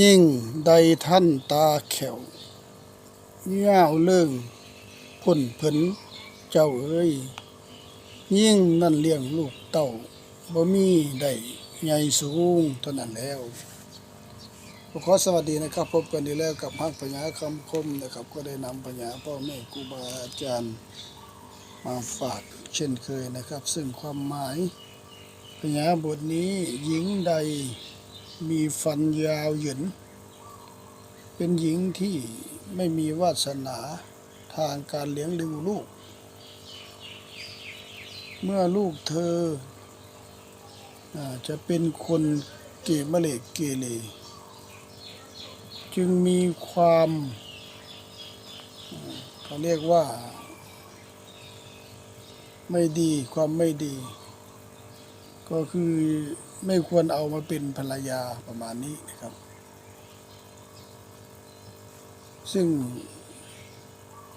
ยิ่งใดท่านตาแขวย่าเรื่องพ้นเพิ่นเจ้าเอ้ย ยิ่งนั่นเลี้ยงลูกเต้าบ่มีได้ใหญ่สูงเท่านั้นแล้วขอสวัสดีนะครับพบกันอีกแล้วกับฮักปัญญาคำคมนะครับ ก็ได้นำปัญญาพ่อแม่ครูบาอาจารย์มาฝากเช่นเคยนะครับ ซึ่งความหมายปัญญาบทนี้หญิงใด มีฟันยาวหยิน เป็นหญิงที่ไม่มีวาสนาทางการเลี้ยงดูลูก เมื่อลูกเธออาจะเป็นคนเกมะเลเกเรจึงมีความเขาเรียกว่า ไม่ดีความไม่ดี ก็คือไม่ควรเอามาเป็นภรรยาประมาณนี้นะครับ ซึ่ง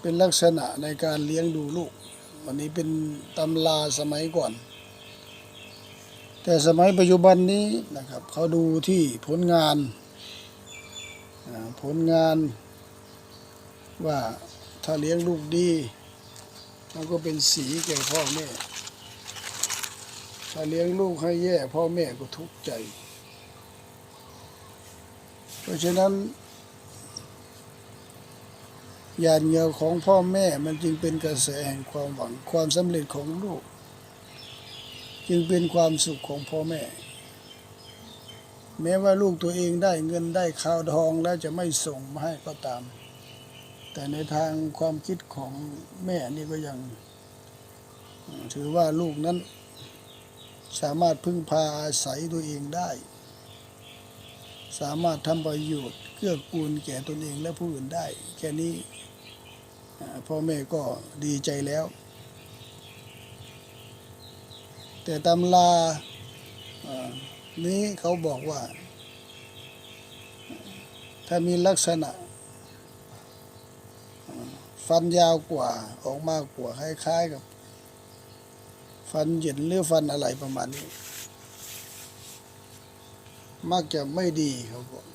เป็นลักษณะในการเลี้ยงดูลูก วันนี้เป็นตำราสมัยก่อน แต่สมัยปัจจุบันนี้นะครับเขาดูที่ผลงาน ผลงานว่าถ้าเลี้ยงลูกดี มันก็เป็นสีแก่พ่อแม่ ถ้าเลี้ยงลูกให้แย่พ่อแม่ก็ทุกข์ใจ เพราะฉะนั้นหยาดเหงื่อของพ่อแม่มันจึงเป็นกระแสแห่งความหวังความสำเร็จของลูก จึงเป็นความสุขของพ่อแม่ แม้ว่าลูกตัวเองได้เงินได้ข้าวทองแล้วจะไม่ส่งมาให้ก็ตาม แต่ในทางความคิดของแม่นี่ก็ยัง ถือว่าลูกนั้น สามารถพึ่งพาอาศัยตัวเองได้ สามารถทำประโยชน์เกื้อกูลแก่ตนเองและผู้อื่นได้ แค่นี้พ่อแม่ก็ดีใจแล้ว แต่ตำรานี้เขาบอกว่า ถ้ามีลักษณะ ฟันยาวกว่าออกมากกว่าคล้ายๆกับ ฟันเหยินหรือฟันอะไรประมาณนี้ มักจะไม่ดีเขาบอก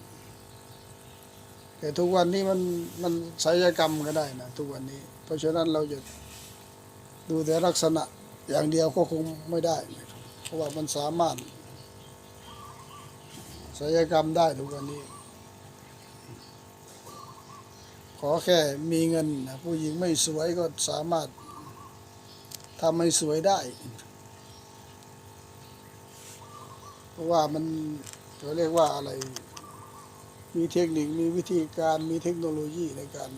แต่ทุกวันนี้มันมันศัลยกรรมก็ได้นะทุกวันนี้ เพราะฉะนั้นเราจะดูแต่ลักษณะอย่างเดียวก็คงไม่ได้ เพราะว่ามันสามารถศัลยกรรมได้ทุกวันนี้ ขอแค่มีเงินนะผู้หญิงไม่สวยก็สามารถ ทำให้สวยได้ เพราะว่ามันเขาเรียกว่าอะไร มีเทคนิค มีวิธีการ มีเทคโนโลยีในการ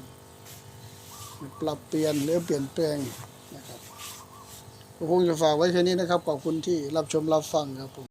ปรับเปลี่ยนหรือเปลี่ยนแปลงนะครับก็คงจะฝากไว้แค่นี้นะครับ ขอบคุณที่รับชมรับฟังครับผม